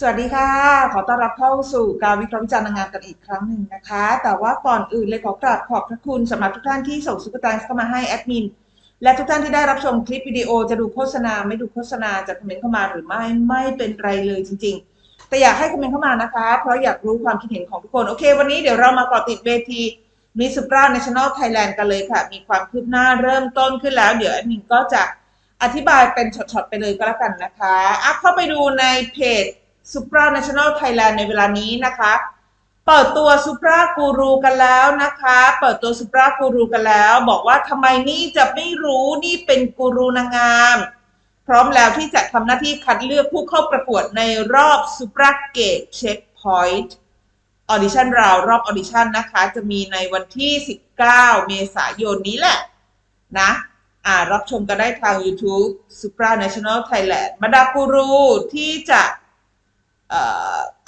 สวัสดีค่ะ ขอต้อนรับเข้าสู่การวิเคราะห์วิจารณ์นงามกันอีกครั้งหนึ่งนะคะ แต่ว่าก่อนอื่นเลยขอกราบขอบพระคุณสำหรับทุกท่านที่ส่งซุปเปอร์แตงเข้ามาให้แอดมิน และทุกท่านที่ได้รับชมคลิปวิดีโอจะดูโฆษณา ไม่ดูโฆษณาจะคอมเมนต์เข้ามาหรือไม่ไม่เป็นไรเลยจริง ๆ แต่อยากให้คอมเมนต์เข้ามานะคะ เพราะอยากรู้ความคิดเห็นของทุกคน โอเค วันนี้เดี๋ยวเรามาเกาะติดเวทีมิสุปรา National Thailand กันเลยค่ะ มีความคืบหน้าเริ่มต้นขึ้นแล้ว เดี๋ยวแอดมินก็จะอธิบายเป็นช็อตๆไปเลยก็แล้วกันนะคะอะเข้าไปดูในเพจ Supra National Thailand ในเวลานี้นะคะ เปิดตัว Supra Guru กันแล้วนะคะ เปิดตัว Supra Guru กันแล้ว บอกว่าทำไมนี่จะไม่รู้นี่เป็นกูรูนางงาม พร้อมแล้วที่จะทำหน้าที่คัดเลือกผู้เข้าประกวดในรอบ Supra Gate Checkpoint Audition Round รอบ Audition นะคะ จะมีในวันที่ 19 เมษายนนี้แหละนะอ่ารับชมกันได้ทาง YouTube Supra National Thailand บรรดากูรูที่จะ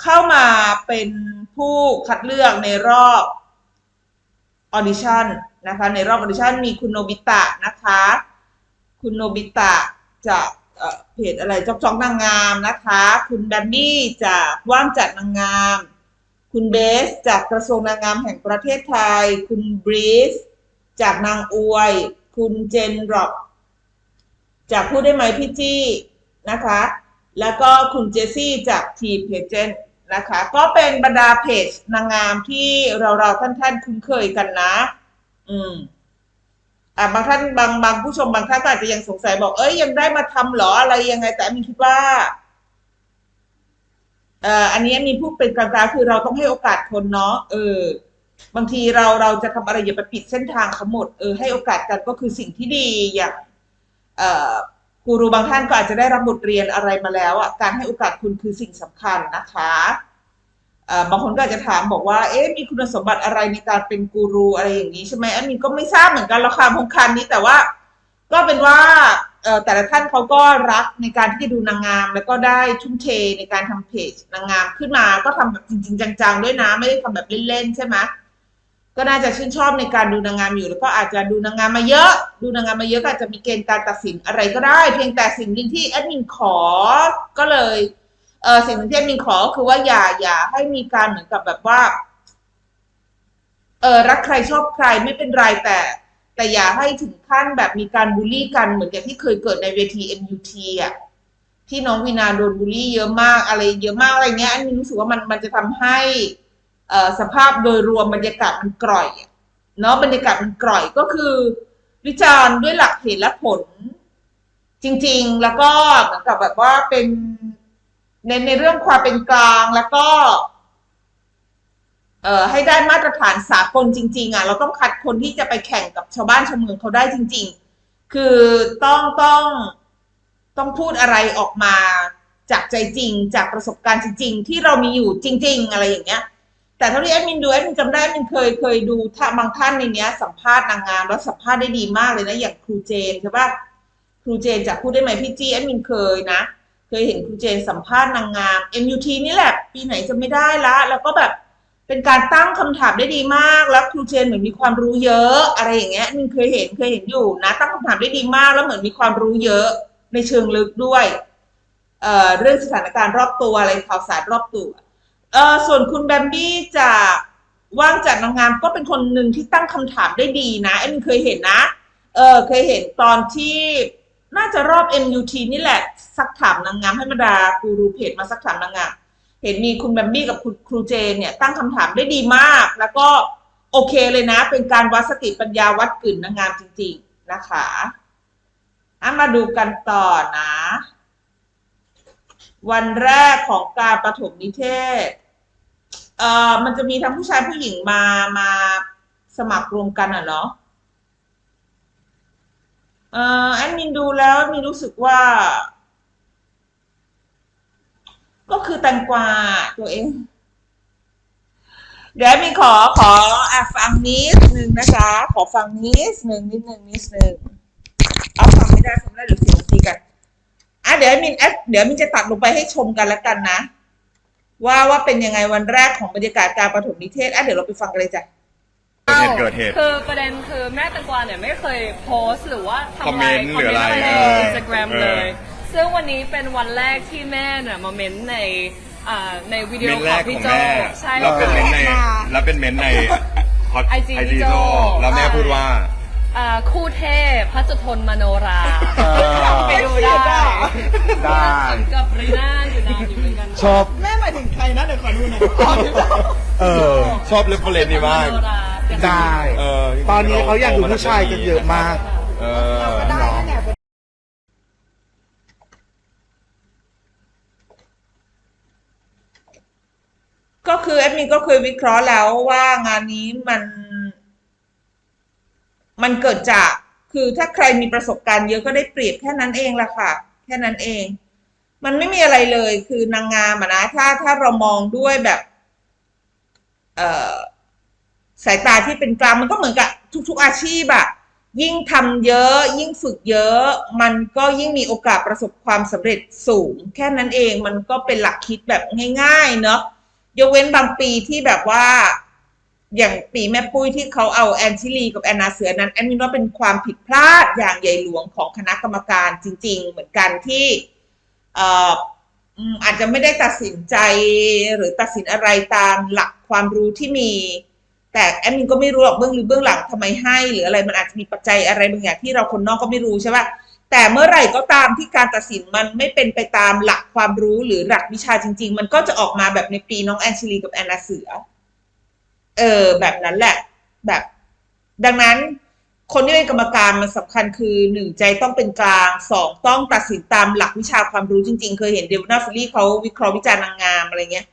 เข้ามาเป็นผู้คัดเลือกในรอบออดิชั่นนะคะ ในรอบออดิชั่นมีคุณโนบิตะนะคะ คุณโนบิตะจากเอ่อเพจอะไรจอกจอกนางงามนะคะ คุณแบมบี้จากว่างจัดนางงาม คุณเบส จากกระทรวงนางงามแห่งประเทศไทย คุณบรีสจากนางอวย คุณเจนรอบจากผู้ได้ไหมพี่จี้นะคะ แล้วก็คุณเจสซี่จากทีเพจเจนนะคะ ก็เป็นบรรดาเพจนางงามที่เราเราๆท่านคุ้นเคยกันนะ อืมอ่าบางท่านบางบางผู้ชมบางท่านอาจจะยังสงสัยบอกเอ้ยยังได้มาทำหรออะไรยังไง แต่มีคิดว่าเอ่ออันนี้มีพูดเป็นกลางๆคือเราต้องให้โอกาสคนเนาะเออ บางทีเราเราจะทำอะไรอย่าไปปิดเส้นทางเขาหมดเออให้โอกาสกันก็คือสิ่งที่ดีอย่าง เอ่อ กูรูบางท่านก็อาจจะได้รับบทเรียนอะไรมาแล้วอะการให้โอกาสคุณคือสิ่งสำคัญนะคะบางคนก็อาจจะถามบอกว่าเอ๊ะมีคุณสมบัติอะไรในการเป็นกูรูอะไรอย่างนี้ใช่ไหมอันนี้ก็ไม่ทราบเหมือนกันราคาพงคันนี้แต่ว่า ก็เป็นว่าแต่ละท่านเขาก็รักในการที่จะดูนางงาม แล้วก็ได้ทุ่มเทในการทำเพจนางงามขึ้นมาก็ทำแบบจริง ๆ จังๆ ด้วยนะ ไม่ได้ทำแบบเล่นๆใช่ไหม ก็น่าจะชื่นชอบในการดูนางงามอยู่แล้วก็อาจจะดูนางงามมาเยอะ ดูนางงามมาเยอะก็อาจจะมีเกณฑ์การตัดสินอะไรก็ได้ เพียงแต่สิ่งหนึ่งที่แอดมินขอก็เลยเออสิ่งหนึ่งที่แอดมินขอคือว่าอย่าอย่าให้มีการเหมือนกับแบบว่าเออรักใครชอบใครไม่เป็นไรแต่ แต่อย่าให้ถึงขั้นแบบมีการบูลลี่กันเหมือนกับที่เคยเกิดในเวที MUT อะที่น้องวินาโดนบูลลี่เยอะมากอะไรเยอะมากอะไรเงี้ยอันนี้รู้สึกว่ามันมันจะทำให้ สภาพโดยรวมบรรยากาศมันกร่อยเนาะบรรยากาศมันกร่อยก็คือ วิจารณ์ด้วยหลักเหตุและผล จริง ๆ แล้วก็เหมือนกับแบบว่าเป็นในในเรื่องความเป็นกลางแล้วก็เอ่อให้ได้มาตรฐานสากลจริง ๆ อะ เราต้องคัดคนที่จะไปแข่งกับชาวบ้านชาวเมืองเขาได้จริง ๆ คือต้องต้องต้องพูดอะไรออกมาจากใจจริง จากประสบการณ์จริง ๆ ที่เรามีอยู่จริง ๆ อะไรอย่างเงี้ย แต่เท่าที่แอดมินดูแอดมินจำได้แอดมินเคยเคยดูถ้าบางท่านในเนี้ย สัมภาษณ์นางงามแล้วสัมภาษณ์ได้ดีมากเลยนะ อย่างครูเจนใช่ปะครูเจนจากพูดได้ไหมพี่จี้แอดมินเคยนะ เคยเห็นครูเจนสัมภาษณ์นางงาม MUT นี่แหละ ปีไหนจะไม่ได้ละ แล้วก็แบบเป็นการตั้งคำถามได้ดีมาก แล้วครูเจนเหมือนมีความรู้เยอะ อะไรอย่างเงี้ยมินเคยเห็นเคยเห็นอยู่นะ ตั้งคำถามได้ดีมากแล้วเหมือนมีความรู้เยอะในเชิงลึกด้วยเอ่อเรื่องสถานการณ์รอบตัวอะไรข่าวสารรอบตัว เออส่วนคุณแบมบี้จากว่างจากนางงามก็เป็นคนหนึ่งที่ตั้งคำถามได้ดีนะเอ็มเคยเห็นนะ เออเคยเห็นตอนที่น่าจะรอบ MUT นี่แหละ สักถามนางงามให้มาดากูรูเพจมาสักถามนางงามเห็นมีคุณแบมบี้กับคุณครูเจนเนี่ยตั้งคำถามได้ดีมาก แล้วก็โอเคเลยนะ เป็นการวัดสติปัญญาวัดกลิ่นนางงามจริง ๆ นะคะอะมาดูกันต่อนะ วันแรกของการประถมนิเทศ เอ่อ มันจะมีทั้งผู้ชายผู้หญิงมา มาสมัครรวมกันอะเนาะเอ่อแอดมินดูแล้วมีรู้สึกว่า ก็คือแตงกวาตัวเอง เดี๋ยวมีขอขออะฟังนิดนึงนะคะ ขอฟังนิดนึงนิดนึงนิดนึงเอาฟังไม่ได้ฟังได้เดี๋ยวเสียงทีกัน เดี๋ยวมินแอดเดี๋ยวมินจะตัดลงไปให้ชมกันแล้วกันนะ ว่าว่าเป็นยังไงวันแรกของบรรยากาศการประถมนิเทศอะเดี๋ยวเราไปฟังกันเลยจ้ะเกิดเหตุเกิดเหตุ คือประเด็นคือแม่แตงกวาเนี่ยไม่เคยโพสต์หรือว่าทำคอมอะเมไรนต์หรืออะไรในเอออินสตาแกรมเออ เลย ซึ่งวันนี้เป็นวันแรกที่แม่เนี่ยมาเม้นต์ในอ่าในวิดีโอเมนขแรองกขพี่องโจแม่ใช่แล้วเป็นเมนในค่ะ แล้วเป็นเมนในฮอต IG ไอพี่จีโจ้โจ แล้วแม่พูดว่า อ่าคู่เทพพระจุทนมโนราเออ ไปดูได้ได้กับรีน่าอยู่นานอยู่เหมือนกันชอบ แม่หมายถึงใครนะเดี๋ยวขอดูหน่อยเออ ชอบเรฟเฟรนนี่มาก มโนราได้ เออตอนนี้เขาอยากดูผู้ชายกันเยอะมาก เออก็ได้นั่นแหละก็คือแอดมินก็เคยวิเคราะห์แล้วว่างานนี้มัน มันเกิดจากคือถ้าใครมีประสบการณ์เยอะก็ได้เปรียบแค่นั้นเองละค่ะ แค่นั้นเอง มันไม่มีอะไรเลยคือนางงามอะนะถ้าถ้าเรามองด้วยแบบเอ่อสายตาที่เป็นกลางมันก็เหมือนกับทุก ๆอาชีพอะยิ่งทำเยอะ ยิ่งฝึกเยอะ มันก็ยิ่งมีโอกาสประสบความสำเร็จสูง แค่นั้นเองมันก็เป็นหลักคิดแบบง่าย ๆ เนาะยกเว้นบางปีที่แบบว่า อย่างปีแม่ปุ้ยที่เขาเอาแอนชิลีกับแอนนาเสือนั้นแอนมินว่าเป็นความผิดพลาดอย่างใหญ่หลวงของคณะกรรมการจริง ๆ เหมือนกันที่เอาจจะไม่ได้ตัดสินใจหรือตัดสินอะไรตามหลักความรู้ที่มี แต่แอดมินก็ไม่รู้หรอกเบื้องหรือเบื้องหลังทำไมให้ หรืออะไรมันอาจจะมีปัจจัยอะไรบางอย่างที่เราคนนอกก็ไม่รู้ใช่ปะแต่เมื่อไหร่ก็ตามที่การตัดสินมันไม่เป็นไปตามหลักความรู้หรือหลักวิชาจริง ๆ มันก็จะออกมาแบบในปีน้องแอนชิลีกับแอนนาเสือ เออ แบบนั้นแหละ แบบ ดังนั้น คนที่เป็นกรรมการมันสำคัญคือหนึ่งใจต้องเป็นกลางสองต้องตัดสินตามหลักวิชาความรู้จริง ๆ เคยเห็นเดวนาฟิลี่เขาวิเคราะห์วิจารณ์นางงามอะไรเงี้ย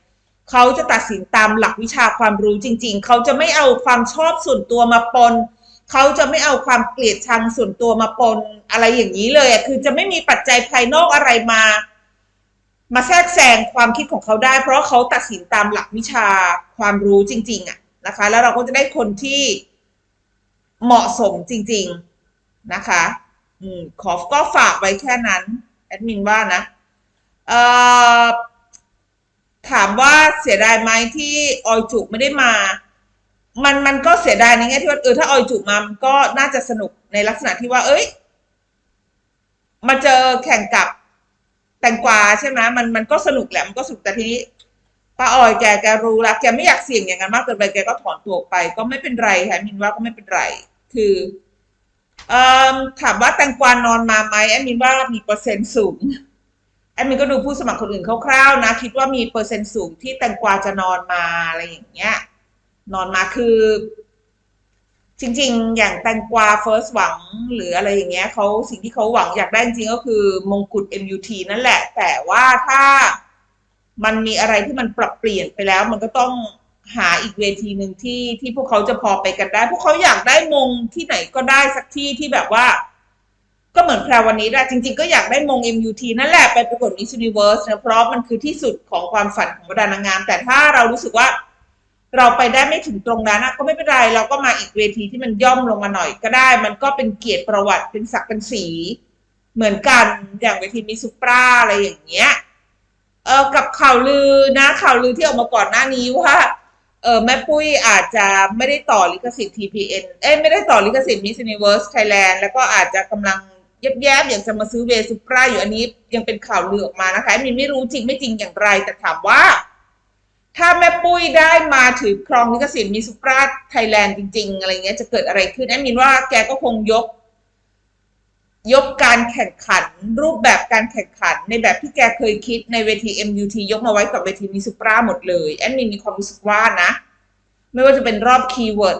เขาจะตัดสินตามหลักวิชาความรู้จริง ๆ เขาจะไม่เอาความชอบส่วนตัวมาปน เขาจะไม่เอาความเกลียดชังส่วนตัวมาปนอะไรอย่างนี้เลยคือจะไม่มีปัจจัยภายนอกอะไรมา มาแทรกแซงความคิดของเขาได้ เพราะเขาตัดสินตามหลักวิชาความรู้จริง ๆอะ นะคะ แล้วเราก็จะได้คนที่เหมาะสมจริง ๆนะคะอืมขอก็ฝากไว้แค่นั้นแอดมินว่านะเอ่อถามว่าเสียดายไหมที่ออยจุไม่ได้มา มันมันก็เสียดายในแง่ที่ว่าเออถ้าออยจุมามันก็น่าจะสนุกในลักษณะที่ว่า เอ้ย มาเจอแข่งกับแตงกวาใช่ไหมมันมันก็สนุกแหละมันก็สนุกแต่ทีนี้ ป้าออยแกแกรู้ละแกไม่อยากเสี่ยงอย่างนั้นมากเกินไปแกก็ถอนตัวไป ก็ไม่เป็นไรค่ะมินว่าก็ไม่เป็นไร คือเอ่อถามว่าแตงกวานอนมาไหมแอดมินว่ามีเปอร์เซ็นต์สูงแอดมินก็ดูผู้สมัครคนอื่นคร่าวๆนะ คิดว่ามีเปอร์เซ็นต์สูงที่แตงกวาจะนอนมาอะไรอย่างเงี้ย นอนมาคือ จริง ๆ อย่างแตงกวาเฟิร์สหวังหรืออะไรอย่างเงี้ยเขาสิ่งที่เขาหวังอยากได้จริงก็คือมงกุฎ MUT นั่นแหละ แต่ว่าถ้า มันมีอะไรที่มันปรับเปลี่ยนไปแล้ว มันก็ต้องหาอีกเวทีหนึ่งที่ที่พวกเขาจะพอไปกันได้ พวกเขาอยากได้มงที่ไหนก็ได้สักที่ที่แบบว่า ก็เหมือนแพรวันนี้แหละจริง ๆ ก็อยากได้มง MUT นั่นแหละไปประกวด Miss Universe นะเพราะมันคือที่สุดของความฝันของบรรดานางงาม แต่ถ้าเรารู้สึกว่าเราไปได้ไม่ถึงตรงนั้นก็ไม่เป็นไร เราก็มาอีกเวทีที่มันย่อมลงมาหน่อยก็ได้ มันก็เป็นเกียรติประวัติเป็นศักดิ์เป็นสี เหมือนกันอย่างเวทีมิสุปราอะไรอย่างเงี้ย เออกับข่าวลือนะข่าวลือที่ออกมาก่อนหน้านี้ว่าเออแม่ปุ้ยอาจจะไม่ได้ต่อลิขสิทธิ์ TPN เอ้ยไม่ได้ต่อลิขสิทธิ์ Miss Universe Thailand แล้วก็อาจจะกำลังแยบๆอยากจะมาซื้อเวสุปราอยู่อันนี้ยังเป็นข่าวลือออกมานะคะมินไม่รู้จริงไม่จริงอย่างไร แต่ถามว่า ถ้าแม่ปุ้ยได้มาถือครองลิขสิทธิ์มิสุปราไทยแลนด์จริง ๆ อะไรเงี้ยจะเกิดอะไรขึ้นแอดมินว่าแกก็คงยก ยกการแข่งขัน รูปแบบการแข่งขัน ในแบบที่แกเคยคิดในเวที MUT ยกมาไว้กับเวทีมิสุปราหมดเลยแอดมินมีความรู้สึกว่านะ ไม่ว่าจะเป็นรอบคีย์เวิร์ด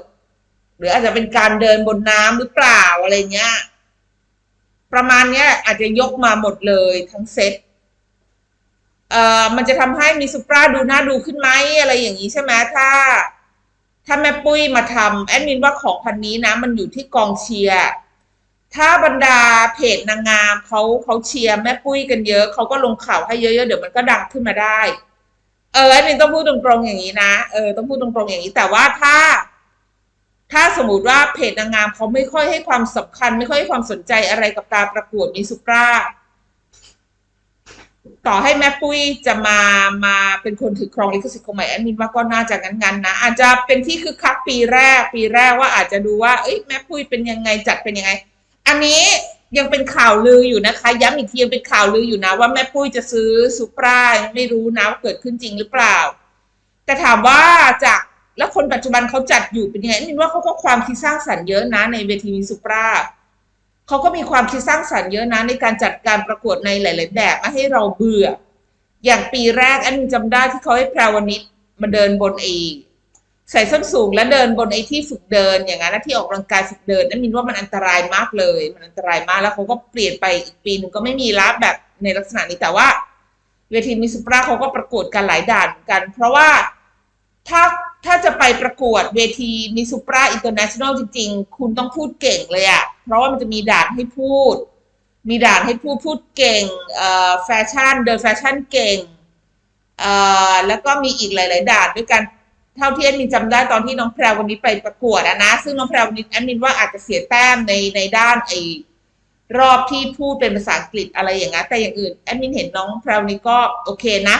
หรืออาจจะเป็นการเดินบนน้ำหรือเปล่าอะไรเงี้ยประมาณเนี้ยอาจจะยกมาหมดเลยทั้งเซตเอ่อมันจะทำให้มีซูปราดูน่าดูขึ้นไหมอะไรอย่างนี้ใช่ไหมถ้า ถ้าแม่ปุ้ยมาทำแอดมินว่าของพันนี้นะ มันอยู่ที่กองเชียร์ ถ้าบรรดาเพจนางงามเขาเขาเชียร์แม่ปุ้ยกันเยอะเขาก็ลงข่าวให้เยอะๆเดี๋ยวมันก็ดังขึ้นมาได้ เออแอดมินต้องพูดตรงๆอย่างนี้นะเออต้องพูดตรงๆอย่างนี้ แต่ว่าถ้า ถ้าสมมติว่าเพจนางงามเขาไม่ค่อยให้ความสำคัญ ไม่ค่อยให้ความสนใจอะไรกับการประกวดมิสุปราต่อให้แม่ปุ้ยจะมามาเป็นคนถือครองลิขสิทธิ์ของใหม่แอดมินว่าก็น่าจะงั้นๆนะอาจจะเป็นที่คึกคักปีแรกปีแรกว่าอาจจะดูว่า เอ้ยแม่ปุ้ยเป็นยังไงจัดเป็นยังไง อันนี้ยังเป็นข่าวลืออยู่นะคะ ย้ำอีกทียังเป็นข่าวลืออยู่นะ ว่าแม่ปุ้ยจะซื้อซูปราไม่รู้นะว่าเกิดขึ้นจริงหรือเปล่า แต่ถามว่าจากแล้วคนปัจจุบันเขาจัดอยู่เป็นยังไงมินว่าเขาก็ความคิดสร้างสรรค์เยอะนะ ในเวทีมิซูปราเขาก็มีความคิดสร้างสรรค์เยอะนะ ในการจัดการประกวดในหลาย ๆ แบบไม่ให้เราเบื่อ อย่างปีแรกอันนจำได้ที่เขาให้แพรวนิชมาเดินบนเอ ใส่ส้นสูงแล้วเดินบนไอ้ที่ฝึกเดินอย่างนั้นที่ออกกำลังกายฝึกเดินนั่นมินว่ามันอันตรายมากเลย มันอันตรายมากแล้วเขาก็เปลี่ยนไปอีกปีหนึ่งก็ไม่มีรับแบบในลักษณะนี้แต่ว่า เวทีมิสปราเขาก็ประกวดกันหลายด่านเหมือนกัน เพราะว่าถ้าถ้าจะไปประกวดเวทีมิสุปราอินเตอร์เนชั่นแนลจริง ๆ คุณต้องพูดเก่งเลยอะเพราะว่ามันจะมีด่านให้พูด มีด่านให้พูดพูดเก่งแฟชั่นเดินแฟชั่นเก่งแล้วก็มีอีกหลาย ๆ ด่านด้วยกัน เท่าที่แอดมินจำได้ตอนที่น้องแพรวันนี้ไปประกวดอะนะ ซึ่งน้องแพรวันนี้แอดมินว่าอาจจะเสียแต้มในในด้านไอรอบที่พูดเป็นภาษาอังกฤษอะไรอย่างนั้นแต่อย่างอื่นแอดมินเห็นน้องแพรวนี้ก็โอเคนะ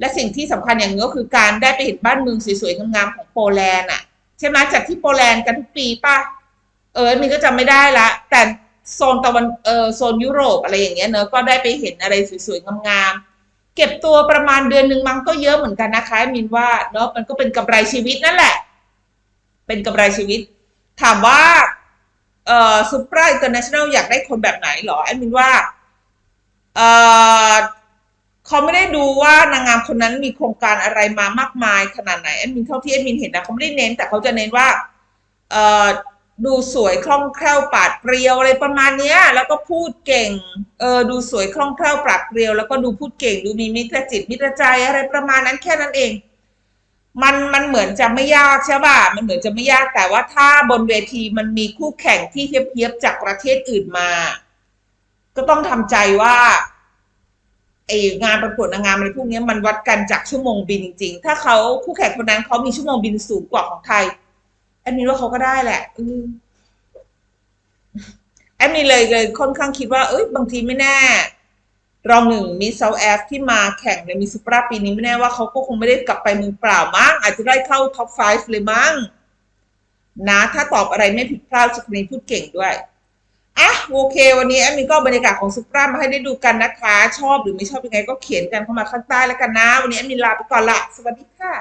และสิ่งที่สำคัญอย่างนึงก็คือการได้ไปเห็นบ้านเมืองสวยๆงามๆของโปแลนด์อะใช่ไหมจากที่โปแลนด์กันทุกปีป่ะเออแอดมินก็จำไม่ได้ละ แต่โซนตะวันเออโซนยุโรปอะไรอย่างเงี้ยเนอะก็ได้ไปเห็นอะไรสวยๆงามๆ เก็บตัวประมาณเดือนหนึ่งมันก็เยอะเหมือนกันนะคะมินว่าเนาะมันก็เป็นกำไรชีวิตนั่นแหละ เป็นกำไรชีวิต ถามว่าเอ่อซูเปอร์อินเตอร์เนชั่นแนลอยากได้คนแบบไหนเหรอแอดมินว่าเอ่อเขาไม่ได้ดูว่านางงามคนนั้นมีโครงการอะไรมามากมายขนาดไหนแอดมินเท่าที่แอดมินเห็นนะเขาไม่ได้เน้นแต่เขาจะเน้นว่าเอ่อ ดูสวยคล่องแคล่วปราดเปรียวอะไรประมาณเนี้ย แล้วก็พูดเก่ง เออดูสวยคล่องแคล่วปราดเปรียว แล้วก็ดูพูดเก่ง ดูมีมิตรจิตมิตรใจอะไรประมาณนั้นแค่นั้นเอง มันมันเหมือนจะไม่ยากใช่ป่ะมันเหมือนจะไม่ยากแต่ว่าถ้าบนเวทีมันมีคู่แข่งที่เทียบๆจากประเทศอื่นมา ก็ต้องทำใจว่าไองานประกวดนางงามอะไรพวกนี้มันวัดกันจากชั่วโมงบินจริงๆถ้าเขาคู่แข่งคนนั้นเขามีชั่วโมงบินสูงกว่าของไทย แอดมินว่าเขาก็ได้แหละอืแอดมินเลยเลยค่อนข้างคิดว่า เอ้ยบางทีไม่แน่ รองหนึ่งมิสเซาแอฟที่มาแข่งในมิสซูปราปีนี้ไม่แน่ว่าเขาก็คงไม่ได้กลับไปมือเปล่ามั้งอาจจะได้เข้าท็อป5เลยมั้งนะถ้าตอบอะไรไม่ผิดพลาดสุกนี้พูดเก่งด้วยอะโอเค วันนี้แอดมินก็บรรยากาศของซูปรามาให้ได้ดูกันนะคะ ชอบหรือไม่ชอบยังไงก็เขียนกันเข้ามาข้างใต้แล้วกันนะ วันนี้แอดมินลาไปก่อนละสวัสดีค่ะ